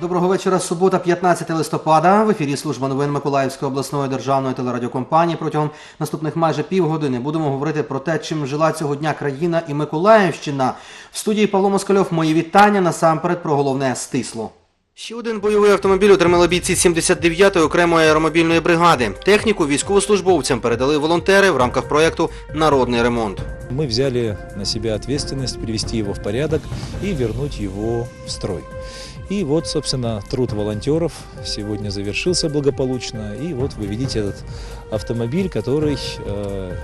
Доброго вечора. Субота, 15 листопада. В ефірі служба новин Миколаївської обласної державної телерадіокомпанії. Протягом наступних майже півгодини будемо говорити про те, чим жила цього дня країна і Миколаївщина. В студії Павло Москальов. Мої вітання насамперед про головне стисло. Ще один бойовий автомобіль отримали бійці 79-ї окремої аеромобільної бригади. Техніку військовослужбовцям передали волонтери в рамках проєкту Народний ремонт. Мы взяли на себя ответственность привести его в порядок и вернуть его в строй. И вот, собственно, труд волонтеров сегодня завершился благополучно. И вот вы видите этот автомобиль, который, э,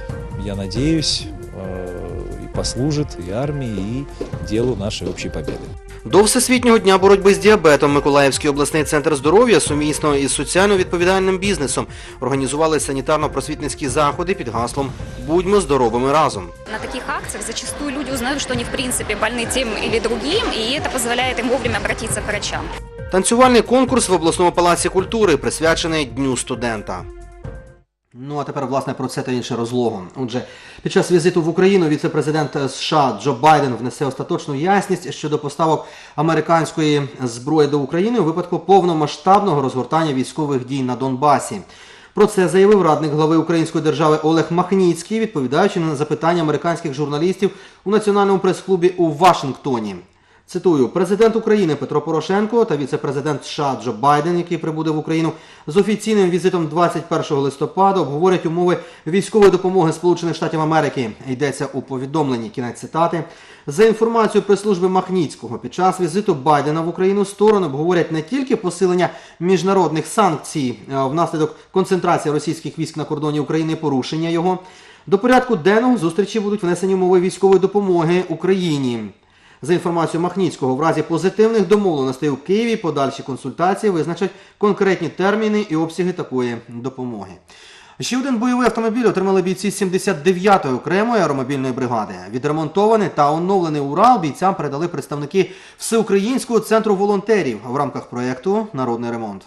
я надеюсь, э, и послужит и армии, и делу нашей общей победы. До Всесвітнього дня боротьби з діабетом Миколаївський обласний центр здоров'я сумісно із соціально відповідальним бізнесом організували санітарно-просвітницькі заходи під гаслом Будьмо здоровими разом. На таких акциях зачастую люди узнают, что они в принципе больны тем или другим, и это позволяет им вовремя обратиться к врачам. Танцювальний конкурс в обласному палаці культури присвячений Дню студента. Ну а тепер власне про це та інше розлого. Отже, під час візиту в Україну віце-президент США Джо Байден внесе остаточну ясність щодо поставок американської зброї до України у випадку повномасштабного розгортання військових дій на Донбасі. Про це заявив радник глави Української держави Олег Махніцький, відповідаючи на запитання американських журналістів у національному прес-клубі у Вашингтоні. Цитую, президент України Петро Порошенко та віце-президент США Джо Байден, який прибуде в Україну з офіційним візитом 21 листопада, обговорять умови військової допомоги Сполучених Штатів Америки. Йдеться у повідомленні. Кінець цитати. За інформацією прес-служби Махніцького, під час візиту Байдена в Україну сторони обговорять не тільки посилення міжнародних санкцій е, внаслідок концентрації російських військ на кордоні України порушення його. До порядку денного зустрічі будуть внесені умови військової допомоги Україні. За інформацією Махніцького, в разі позитивних домовленостей у Києві подальші консультації визначать конкретні терміни і обсяги такої допомоги. Ще один бойовий автомобіль отримали бійці 79-ї окремої аеромобільної бригади. Відремонтований та оновлений Урал бійцям передали представники Всеукраїнського центру волонтерів в рамках проєкту Народний ремонт.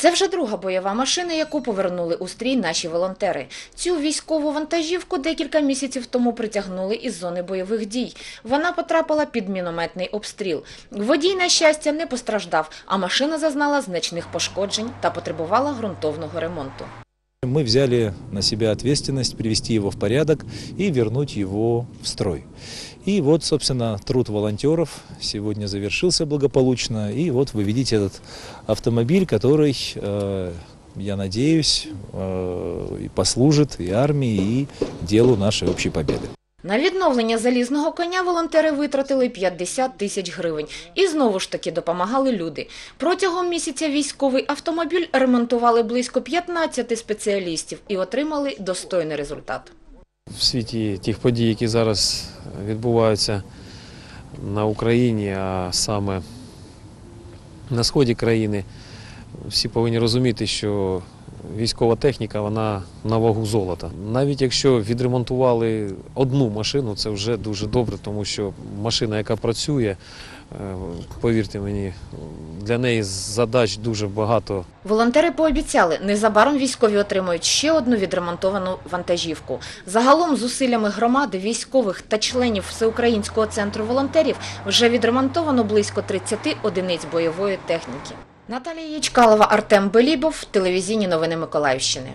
Це вже друга бойова машина, яку повернули у стрій наші волонтери. Цю військову вантажівку декілька місяців тому притягнули із зони бойових дій. Вона потрапила під мінометний обстріл. Водій, на щастя, не постраждав, а машина зазнала значних пошкоджень та потребувала ґрунтовного ремонту. Мы взяли на себя ответственность привести его в порядок и вернуть его в строй. И вот, собственно, труд волонтеров сегодня завершился благополучно. И вот вы видите этот автомобиль, который, э, я надеюсь, э, и послужит и армии, и делу нашей общей победы. На відновлення залізного коня волонтери витратили 50 тисяч гривень. І знову ж таки допомагали люди. Протягом місяця військовий автомобіль ремонтували близько 15 спеціалістів і отримали достойний результат. в світі тих подій, які зараз відбуваються на Україні, а саме на сході країни, всі повинні розуміти, що військова техніка вона на вагу золота. Навіть якщо відремонтували одну машину, це вже дуже добре, тому що машина, яка працює, повірте мені, для неї задач дуже багато Волонтери пообіцяли, незабаром військові отримають ще одну відремонтовану вантажівку. Загалом зусиллями громади, військових та членів Всеукраїнського центру волонтерів вже відремонтовано близько 30 одиниць бойової техніки. Наталія Ячкалова, Артем Белібов, телевізійні новини Миколаївщини.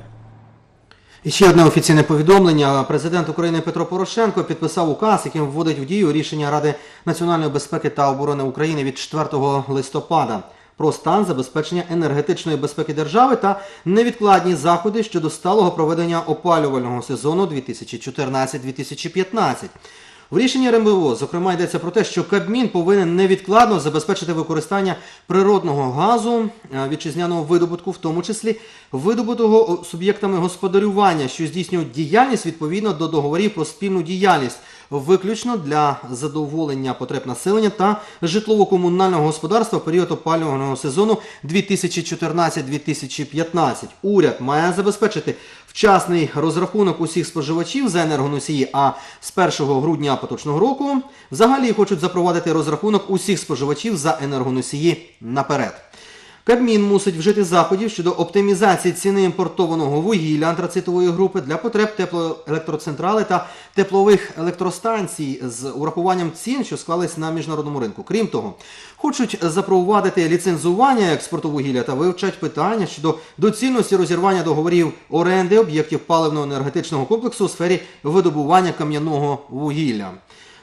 І ще одне офіційне повідомлення. Президент України Петро Порошенко підписав указ, яким вводить в дію рішення Ради національної безпеки та оборони України від 4 листопада про стан забезпечення енергетичної безпеки держави та невідкладні заходи щодо сталого проведення опалювального сезону 2014-2015. В рішенні РМБО, зокрема, йдеться про те, що Кабмін повинен невідкладно забезпечити використання природного газу е, вітчизняного видобутку, в тому числі видобутого суб'єктами господарювання, що здійснюють діяльність відповідно до договорів про спільну діяльність, виключно для задоволення потреб населення та житлово-комунального господарства період опалювального сезону 2014-2015. Уряд має забезпечити вчасний розрахунок усіх споживачів за енергоносії, а з 1 грудня поточного року взагалі хочуть запровадити розрахунок усіх споживачів за енергоносії наперед. Кабмін мусить вжити заходів щодо оптимізації ціни імпортованого вугілля антрацитової групи для потреб теплоелектроцентрали та теплових електростанцій з урахуванням цін, що склались на міжнародному ринку. Крім того, хочуть запровадити ліцензування експорту вугілля та вивчать питання щодо доцільності розірвання договорів оренди об'єктів паливно-енергетичного комплексу у сфері видобування кам'яного вугілля.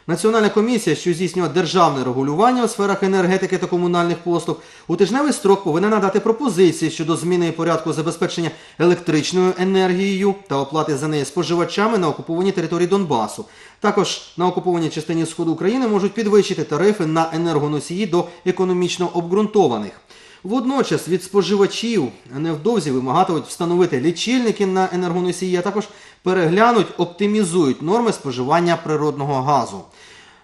Національна комісія, що здійснює державне регулювання у сферах енергетики та комунальних послуг, у тижневий строк повинна надати пропозиції щодо зміни порядку забезпечення електричною енергією та оплати за неї споживачами на окупованій території Донбасу. Також на окупованій частині сходу України можуть підвищити тарифи на енергоносії до економічно обґрунтованих. Водночас від споживачів невдовзі вимагатимуть встановити лічильники на енергоносії, а також переглянуть, оптимізують норми споживання природного газу.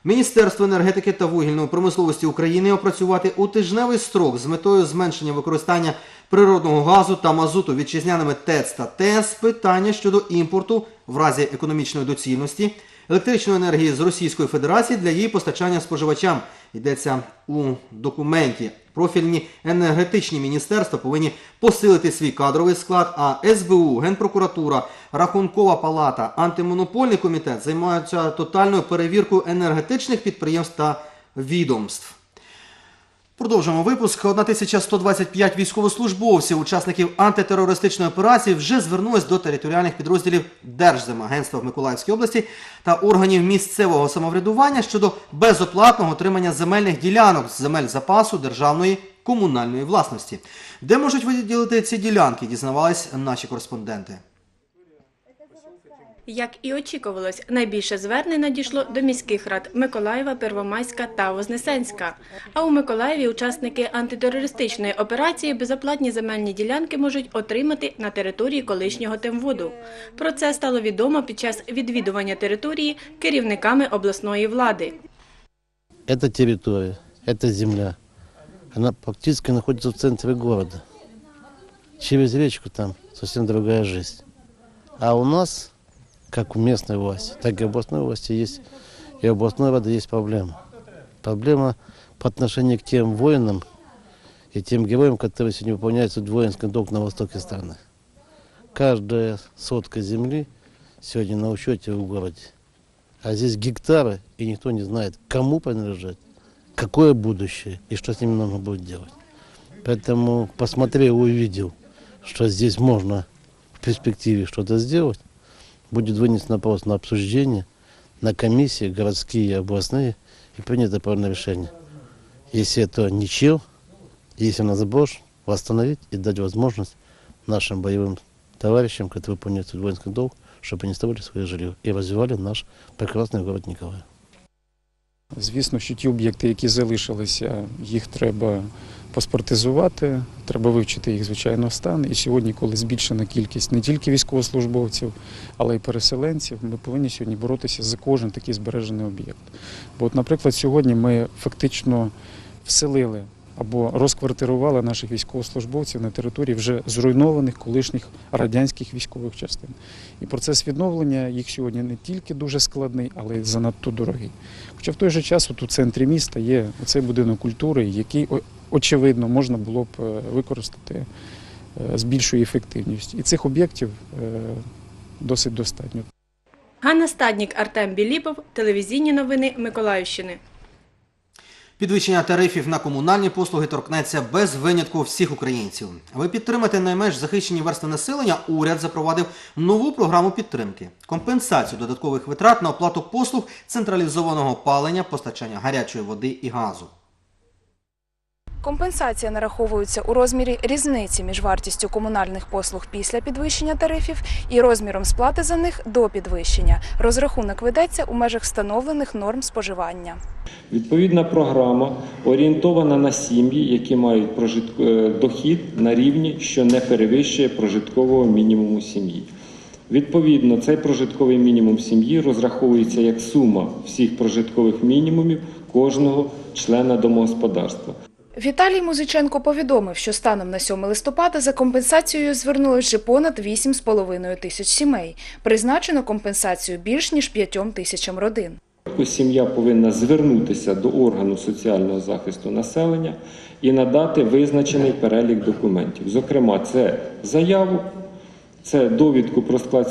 Міністерство енергетики та вугільної промисловості України опрацювати у тижневий строк з метою зменшення використання природного газу та мазуту вітчизняними ТЕЦ та ТЕС питання щодо імпорту в разі економічної доцільності електричної енергії з Російської Федерації для її постачання споживачам. Йдеться у документі. Профільні енергетичні міністерства повинні посилити свій кадровий склад, а СБУ, Генпрокуратура, Рахункова палата, антимонопольний комітет займаються тотальною перевіркою енергетичних підприємств та відомств. Продовжуємо випуск. 1125 військовослужбовців, учасників антитерористичної операції, вже звернулись до територіальних підрозділів Держземагентства в Миколаївській області та органів місцевого самоврядування щодо безоплатного отримання земельних ділянок з земель запасу державної комунальної власності. Де можуть виділити ці ділянки, дізнавались наші кореспонденти. Як і очікувалось, найбільше звернень надійшло до міських рад Миколаєва, Первомайська та Вознесенська. А у Миколаєві учасники антитерористичної операції безоплатні земельні ділянки можуть отримати на території колишнього Темводу. Про це стало відомо під час відвідування території керівниками обласної влади. Это территория, это земля. Она фактически находится в центре города. Через речку там совсем другая жизнь. А у нас, как у местной власти, так и областной власти есть, и у областной рады есть проблема. Проблема по отношению к тем воинам и тем героям, которые сегодня выполняют свой воинский долг на востоке страны. Каждая сотка земли сегодня на учете в городе. А здесь гектары, и никто не знает, кому принадлежат, какое будущее и что с ними нужно будет делать. Поэтому посмотрел увидел, что здесь можно в перспективе что-то сделать, будет вынесен вопрос на обсуждение, на комиссии, городские и областные, и принято правильное решение. Если это ничего, если нас заброшь, восстановить и дать возможность нашим боевым товарищам, которые выполняют свой воинский долг, чтобы они оставили свое жилье и развивали наш прекрасный город Николаев. Звісно, що ті об'єкти, які залишилися, їх треба паспортизувати, треба вивчити їх звичайно стан. І сьогодні, коли збільшена кількість не тільки військовослужбовців, але й переселенців, ми повинні сьогодні боротися за кожен такий збережений об'єкт. Бо, от, наприклад, сьогодні ми фактично вселили або розквартирували наших військовослужбовців на території вже зруйнованих колишніх радянських військових частин. І процес відновлення їх сьогодні не тільки дуже складний, але й занадто дорогий. Хоча в той же час от у центрі міста є цей будинок культури, який очевидно можна було б е, використати е, з більшою ефективністю. І цих об'єктів е, досить достатньо. Ганна Стаднік, Артем Біліпов, телевізійні новини Миколаївщини. Підвищення тарифів на комунальні послуги торкнеться без винятку всіх українців. Аби підтримати найменш захищені верстви населення, уряд запровадив нову програму підтримки компенсацію додаткових витрат на оплату послуг централізованого палення, постачання гарячої води і газу. Компенсація нараховується у розмірі різниці між вартістю комунальних послуг після підвищення тарифів і розміром сплати за них до підвищення. Розрахунок ведеться у межах встановлених норм споживання. Відповідна програма орієнтована на сім'ї, які мають е, дохід на рівні, що не перевищує прожиткового мінімуму сім'ї. Відповідно, цей прожитковий мінімум сім'ї розраховується як сума всіх прожиткових мінімумів кожного члена домогосподарства. Віталій Музиченко повідомив, що станом на 7 листопада за компенсацією звернулось вже понад 8,5 тисяч сімей. Призначено компенсацію більш ніж 5 тисячам родин. сім'я повинна звернутися до органу соціального захисту населення і надати визначений перелік документів. Зокрема, це заяву, це довідку про склад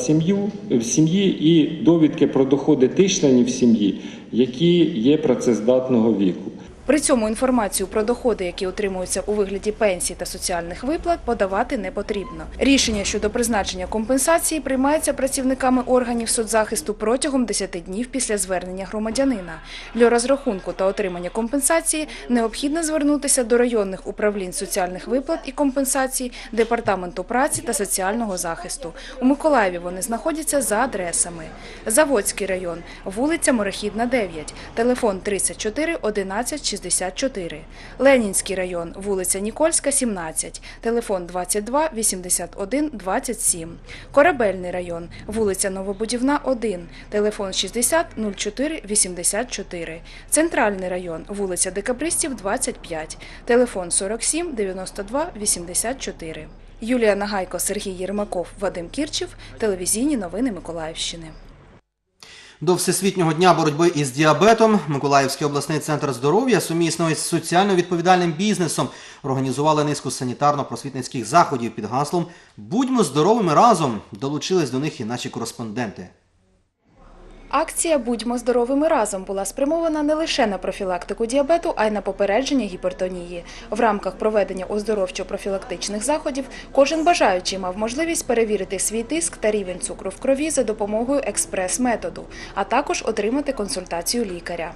в сім'ї і довідки про доходи тих членів сім'ї, які є працездатного віку. При цьому інформацію про доходи, які отримуються у вигляді пенсій та соціальних виплат, подавати не потрібно. Рішення щодо призначення компенсації приймається працівниками органів соцзахисту протягом 10 днів після звернення громадянина. Для розрахунку та отримання компенсації необхідно звернутися до районних управлінь соціальних виплат і компенсацій Департаменту праці та соціального захисту. У Миколаєві вони знаходяться за адресами: Заводський район, вулиця Морехідна, 9, телефон 34 11 64. Ленінський район, вулиця Нікольська, 17, телефон 22 81 27. Корабельний район, вулиця Новобудівна, 1, телефон 60 04 84. Центральний район, вулиця Декабристів, 25, телефон 47 92 84. Юлія Нагайко, Сергій Єрмаков, Вадим Кірчів, телевізійні новини Миколаївщини. До Всесвітнього дня боротьби із діабетом Миколаївський обласний центр здоров'я сумісно із соціально відповідальним бізнесом організували низку санітарно-просвітницьких заходів під гаслом Будьмо здоровими разом. Долучились до них і наші кореспонденти. Акція Будьмо здоровими разом була спрямована не лише на профілактику діабету, а й на попередження гіпертонії. В рамках проведення оздоровчо-профілактичних заходів кожен бажаючий мав можливість перевірити свій тиск та рівень цукру в крові за допомогою експрес-методу, а також отримати консультацію лікаря.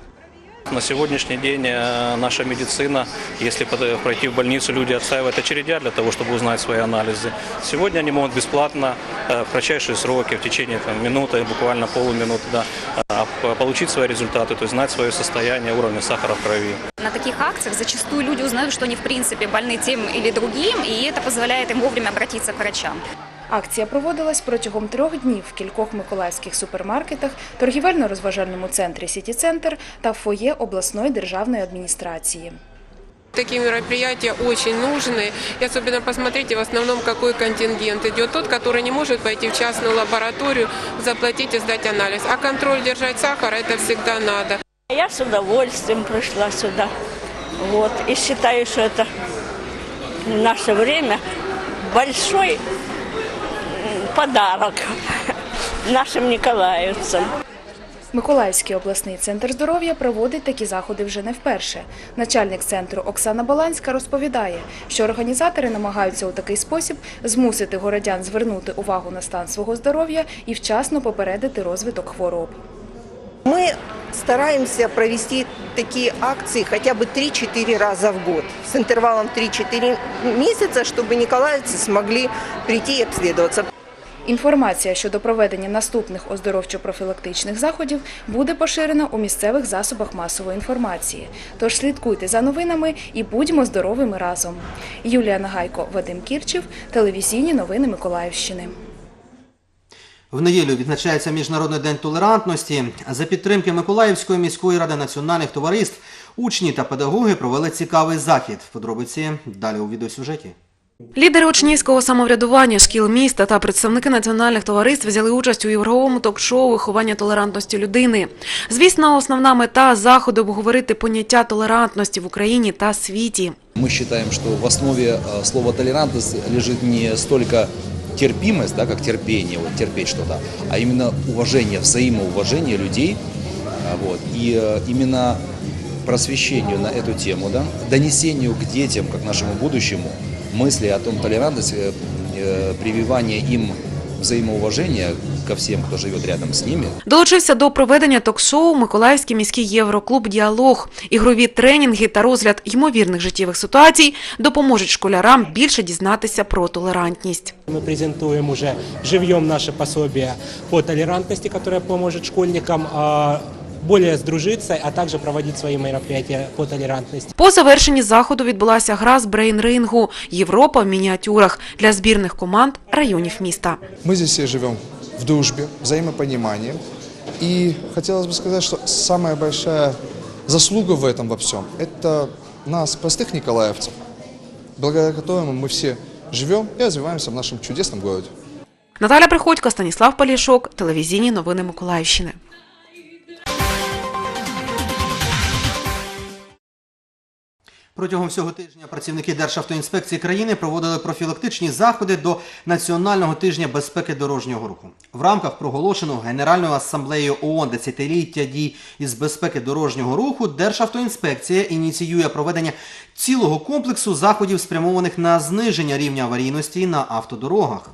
На сегодняшний день э, наша медицина, если под- пройти в больницу, люди отстаивают очередя для того, чтобы узнать свои анализы. Сегодня они могут бесплатно, э, в кратчайшие сроки, в течение там, минуты, буквально полуминуты, да, а, п- получить свои результаты, то есть знать свое состояние, уровень сахара в крови. На таких акциях зачастую люди узнают, что они в принципе больны тем или другим, и это позволяет им вовремя обратиться к врачам. Акція проводилась протягом трьох днів в кількох миколаївських супермаркетах, торгівельно-розважальному центрі Сіті Центр та в фоє обласної державної адміністрації. Такие мероприятия очень нужны. И особенно посмотрите, в основном какой контингент идет. Тот, который не может пойти в частную лабораторию, заплатить и сдать анализ. А контроль держать сахар, это всегда надо. Я с удовольствием пришла сюда. Вот. И считаю, что это в наше время большой м, подарок нашим николаевцам. Миколаївський обласний центр здоров'я проводить такі заходи вже не вперше. Начальник центру Оксана Баланська розповідає, що організатори намагаються у такий спосіб змусити городян звернути увагу на стан свого здоров'я і вчасно попередити розвиток хвороб. Мы стараемся провести такие акции хотя бы 3-4 раза в год с интервалом 3-4 месяца, чтобы николаевцы смогли прийти и обследоваться. Інформація щодо проведення наступних оздоровчо-профілактичних заходів буде поширена у місцевих засобах масової інформації. Тож слідкуйте за новинами і будьмо здоровими разом. Юлія Нагайко, Вадим Кірчів, телевізійні новини Миколаївщини. В неділю відзначається Міжнародний день толерантності. За підтримки Миколаївської міської ради національних товариств учні та педагоги провели цікавий захід. Подробиці далі у відеосюжеті. Лідери учнівського самоврядування, шкіл міста та представники національних товариств взяли участь у ігровому ток-шоу «Виховання толерантності людини». Звісно, основна мета заходу – обговорити поняття толерантності в Україні та світі. Мы считаем, что в основе э, слова толерантность лежит не столько терпимость, да, как терпение, вот, терпеть что-то, а именно уважение, взаимоуважение людей. а, Вот, и э, именно просвещению на эту тему, да, донесению к детям, как нашему будущему, мысли о том толерантности, э, э, прививание им взаимоуважения ко всем, кто живет рядом с ними, Долучився до проведення ток-шоу Миколаївський міський євроклуб «Діалог». Ігрові тренінги та розгляд ймовірних життєвих ситуацій допоможуть школярам більше дізнатися про толерантність. Мы презентуем уже живьем наше пособие по толерантности, которое поможет школьникам а, более сдружиться, а также проводить свои мероприятия по толерантности. По завершенні заходу відбулася гра з брейн-рингу «Європа в мініатюрах» для збірних команд районів міста. Мы здесь все живем в дружбе, взаимопонимании. И хотелось бы сказать, что самая большая заслуга в этом во всем – это нас, простых николаевцев, благодаря которым мы все живем и развиваемся в нашем чудесном городе. Наталя Приходько, Станіслав Полішок, телевізійні новини Миколаївщини. Протягом всього тижня працівники Державтоінспекції країни проводили профілактичні заходи до Національного тижня безпеки дорожнього руху. В рамках проголошеного Генеральною асамблеєю ООН десятиліття дій із безпеки дорожнього руху Державтоінспекція ініціює проведення цілого комплексу заходів, спрямованих на зниження рівня аварійності на автодорогах.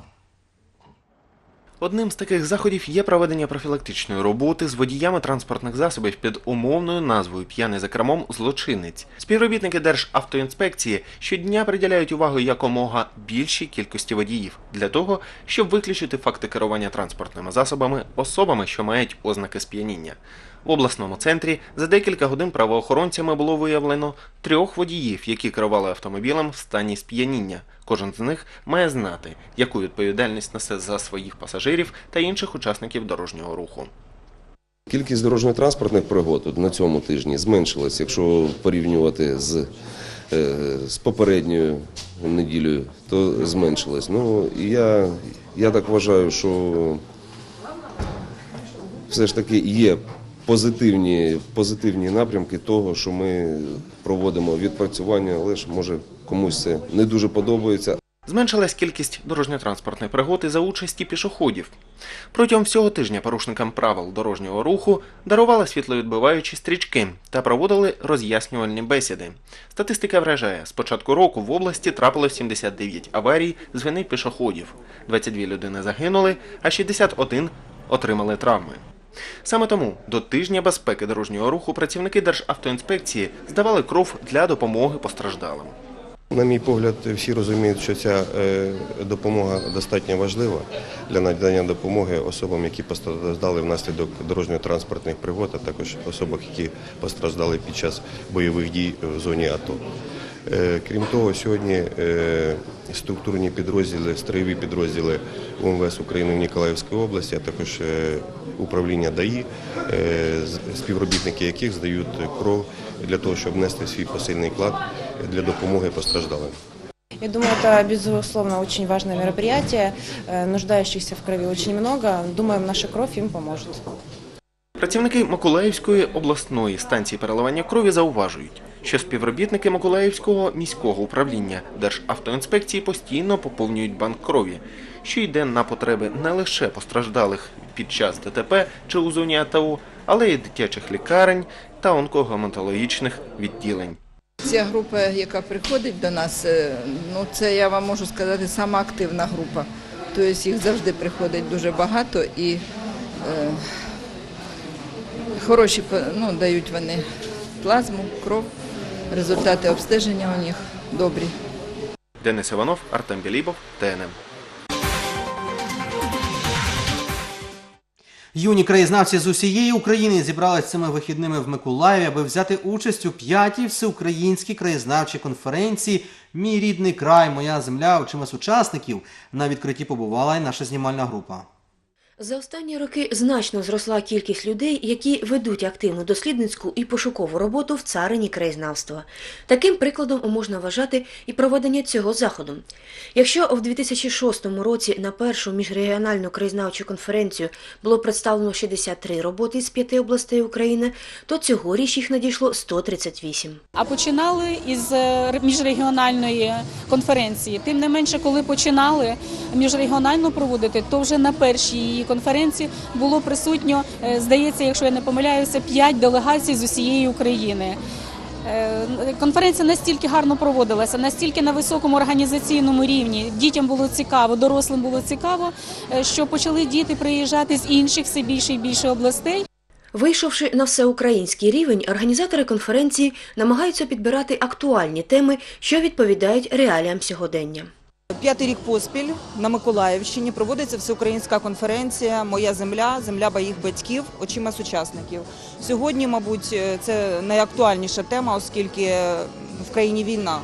Одним з таких заходів є проведення профілактичної роботи з водіями транспортних засобів під умовною назвою П'яний за кермом злочинець. Співробітники Державтоінспекції щодня приділяють увагу якомога більшій кількості водіїв для того, щоб виключити факти керування транспортними засобами особами, що мають ознаки сп'яніння. В обласному центрі за декілька годин правоохоронцями було виявлено трьох водіїв, які керували автомобілем в стані сп'яніння. Кожен з них має знати, яку відповідальність несе за своїх пасажирів та інших учасників дорожнього руху. Кількість дорожньо-транспортних пригод на цьому тижні зменшилась, якщо порівнювати з, е, з попередньою неділею, то зменшилась. Ну, я, я так вважаю, що все ж таки є позитивні, позитивні напрямки того, що ми проводимо відпрацювання, але ж може комусь це не дуже подобається. Зменшилась кількість дорожньо-транспортних пригод за участі пішоходів. Протягом всього тижня порушникам правил дорожнього руху дарували світловідбиваючі стрічки та проводили роз'яснювальні бесіди. Статистика вражає, з початку року в області трапилось 79 аварій з вини пішоходів. 22 людини загинули, а 61 отримали травми. Саме тому до тижня безпеки дорожнього руху працівники Державтоінспекції здавали кров для допомоги постраждалим. На мій погляд, всі розуміють, що ця е, допомога достатньо важлива для надання допомоги особам, які постраждали внаслідок дорожньо-транспортних пригод, а також особам, які постраждали під час бойових дій в зоні АТО. Е, Крім того, сьогодні е, структурні підрозділи, строєві підрозділи УМВС України в Ніколаївській області, а також е, управління ДАІ, з- співробітники яких здають кров для того, щоб внести свій посильний вклад для допомоги постраждалим. Я думаю, это, безусловно, очень важное мероприятие. Э, Нуждающихся в крови очень много. Думаем, наша кровь им поможет. Працівники Миколаївської обласної станції переливання крові зауважують, що співробітники Миколаївського міського управління Державтоінспекції постійно поповнюють банк крові, що йде на потреби не лише постраждалих під час ДТП чи у зоні АТО, але й дитячих лікарень та онкогематологічних відділень. Ця група, яка приходить до нас, е, ну це я вам можу сказати, сама активна група. Тобто їх завжди приходить дуже багато і е, хороші ну, дають вони плазму, кров, результати обстеження у них добрі. Денис Іванов, Артем Білібов, ТНМ. Юні краєзнавці з усієї України зібрались цими вихідними в Миколаєві, аби взяти участь у п'ятій всеукраїнській краєзнавчій конференції Мій рідний край, моя земля. Чимось учасників на відкритті побувала і наша знімальна група. За останні роки значно зросла кількість людей, які ведуть активну дослідницьку і пошукову роботу в царині краєзнавства. Таким прикладом можна вважати і проведення цього заходу. Якщо в 2006 році на першу міжрегіональну краєзнавчу конференцію було представлено 63 роботи з п'яти областей України, то цьогоріч їх надійшло 138. А починали із е, міжрегіональної конференції. Тим не менше, коли починали міжрегіонально проводити, то вже на першій її конференції було присутньо, е, здається, якщо я не помиляюся, п'ять делегацій з усієї України. Е, Конференція настільки гарно проводилася, настільки на високому організаційному рівні. Дітям було цікаво, дорослим було цікаво, е, що почали діти приїжджати з інших все більше і більше областей. Вийшовши на всеукраїнський рівень, організатори конференції намагаються підбирати актуальні теми, що відповідають реаліям сьогодення. П'ятий рік поспіль на Миколаївщині проводиться всеукраїнська конференція Моя земля, земля моїх батьків, очима сучасників. Сьогодні, мабуть, це найактуальніша тема, оскільки в країні війна.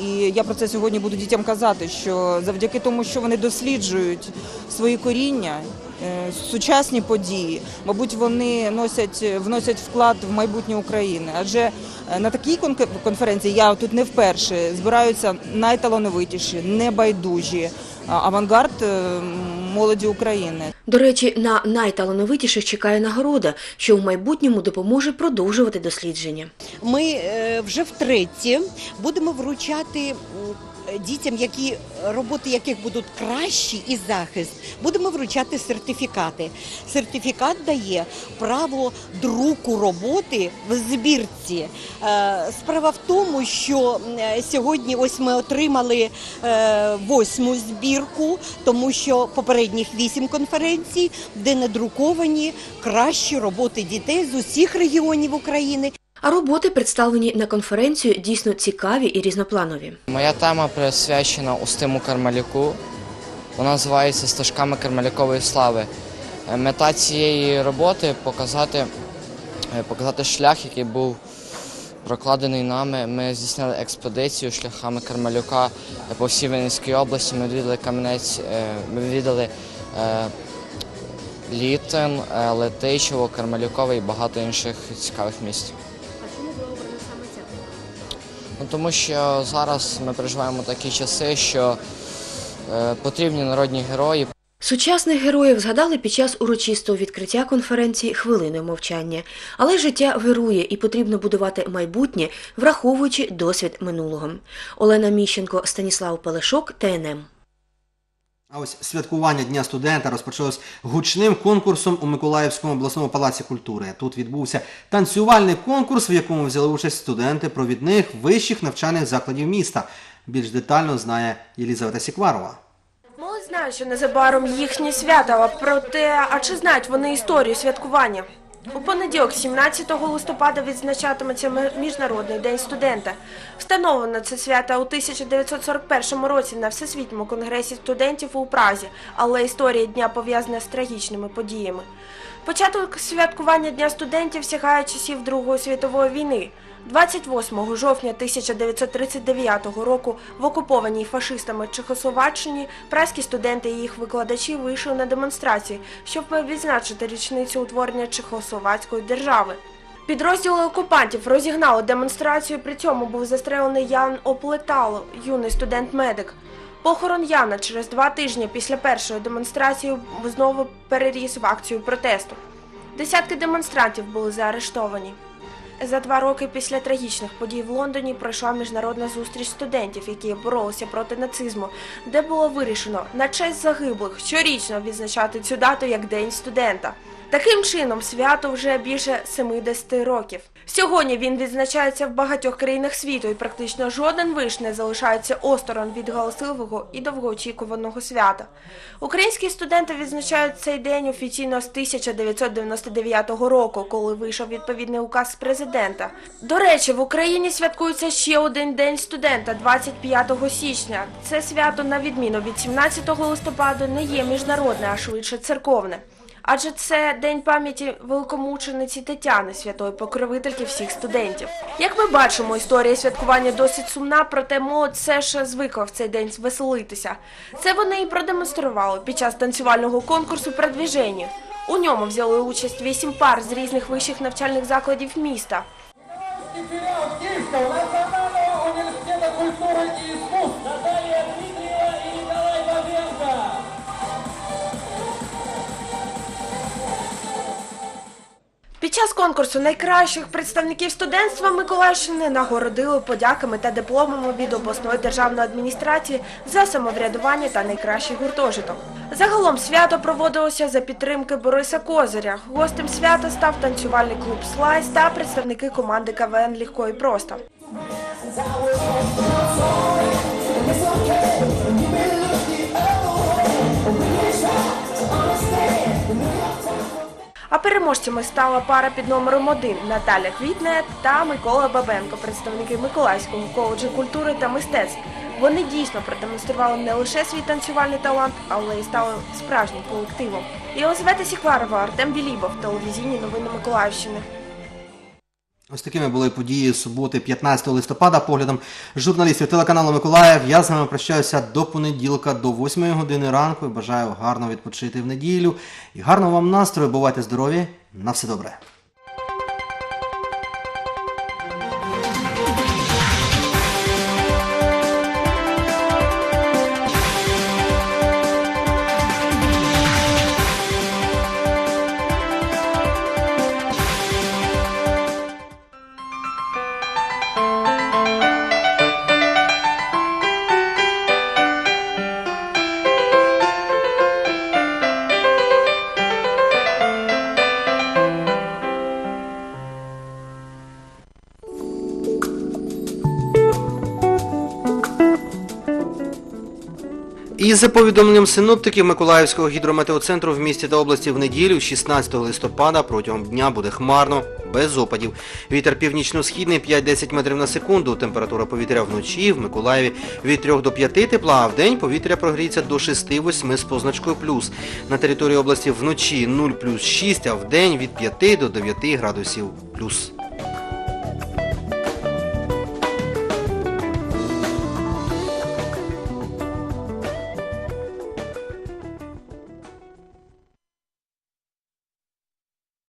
І я про це сьогодні буду дітям казати, що завдяки тому, що вони досліджують свої коріння, сучасні події, мабуть, вони носять вносять вклад в майбутнє України. Адже е, на такій конференції я тут не вперше збираються найталановитіші, небайдужі авангард е, молоді України. До речі, на найталановитіших чекає нагорода, що в майбутньому допоможе продовжувати дослідження. Ми е, вже втретє будемо вручати дітям, які роботи яких будуть кращі і захист, будемо вручати сертифікати. Сертифікат дає право друку роботи в збірці. Е, Справа в тому, що сьогодні ось ми отримали е, восьму збірку, тому що попередніх вісім конференцій, де надруковані кращі роботи дітей з усіх регіонів України. А роботи, представлені на конференцію, дійсно цікаві і різнопланові. Моя тема присвячена Устиму Кармалюку. Вона називається Стежками Кармалюкової слави. Е, Мета цієї роботи показати, е, показати шлях, який був прокладений нами. Ми здійснили експедицію шляхами Кармалюка по всій Вінницькій області. Ми відвідали Кам'янець, е, ми відвідали е, Літин, е, Летичево, Кармалюкове і багато інших цікавих місць. Ну, тому що зараз ми переживаємо такі часи, що е, потрібні народні герої. Сучасних героїв згадали під час урочистого відкриття конференції хвилиною мовчання. Але життя вирує і потрібно будувати майбутнє, враховуючи досвід минулого. Олена Міщенко, Станіслав Пелешок, ТНМ. А ось святкування Дня студента розпочалось гучним конкурсом у Миколаївському обласному палаці культури. Тут відбувся танцювальний конкурс, в якому взяли участь студенти провідних вищих навчальних закладів міста. Більш детально знає Єлізавета Сікварова. Молодь знає, що незабаром їхнє свято, проте, а чи знають вони історію святкування? У понеділок, 17 листопада, відзначатиметься Міжнародний день студента. Встановлено це свято у 1941 році на Всесвітньому конгресі студентів у Празі, але історія дня пов'язана з трагічними подіями. Початок святкування Дня студентів сягає часів Другої світової війни. 28 жовтня 1939 року в окупованій фашистами Чехословаччині празькі студенти і їх викладачі вийшли на демонстрації, щоб відзначити річницю утворення Чехословацької держави. Підрозділи окупантів розігнали демонстрацію, при цьому був застрелений Ян Оплетало, юний студент-медик. Похорон Яна через два тижні після першої демонстрації знову переріс в акцію протесту. Десятки демонстрантів були заарештовані. За два роки після трагічних подій в Лондоні пройшла міжнародна зустріч студентів, які боролися проти нацизму, де було вирішено на честь загиблих щорічно відзначати цю дату як День студента. Таким чином, свято вже більше 70 років. Сьогодні він відзначається в багатьох країнах світу, і практично жоден виш не залишається осторонь від галасливого і довгоочікуваного свята. Українські студенти відзначають цей день офіційно з 1999 року, коли вийшов відповідний указ президента. До речі, в Україні святкується ще один день студента 25 січня. Це свято, на відміну від 17 листопада, не є міжнародне, а швидше церковне. Адже це день пам'яті великомучениці Тетяни, святої покровительки всіх студентів. Як ми бачимо, історія святкування досить сумна, проте молодь все ж звикла в цей день веселитися. Це вони і продемонстрували під час танцювального конкурсу «Продвіження». У ньому взяли участь вісім пар з різних вищих навчальних закладів міста. Конкурсу найкращих представників студентства Миколаївщини нагородили подяками та дипломами від обласної державної адміністрації за самоврядування та найкращий гуртожиток. Загалом свято проводилося за підтримки Бориса Козиря. Гостем свята став танцювальний клуб Слайс та представники команди КВН Легко і просто. Переможцями стала пара під номером один Наталя Квітне та Микола Бабенко, представники Миколаївського коледжу культури та мистецтв. Вони дійсно продемонстрували не лише свій танцювальний талант, але й стали справжнім колективом. Єлизавета Сікварова, Артем Білібов, телевізійні новини Миколаївщини. Ось такими були події суботи 15 листопада. Поглядом журналістів телеканалу Миколаїв. Я з вами прощаюся до понеділка, до 8 години ранку. Бажаю гарно відпочити в неділю і гарного вам настрою. Бувайте здорові. На все добре. І за повідомленням синоптиків Миколаївського гідрометеоцентру в місті та області в неділю, 16 листопада, протягом дня буде хмарно, без опадів. Вітер північно-східний 5-10 метрів на секунду. Температура повітря вночі в Миколаєві від 3 до 5 тепла, а в день повітря прогріється до 6-8 з позначкою плюс. На території області вночі 0 плюс 6, а в день від 5 до 9 градусів плюс.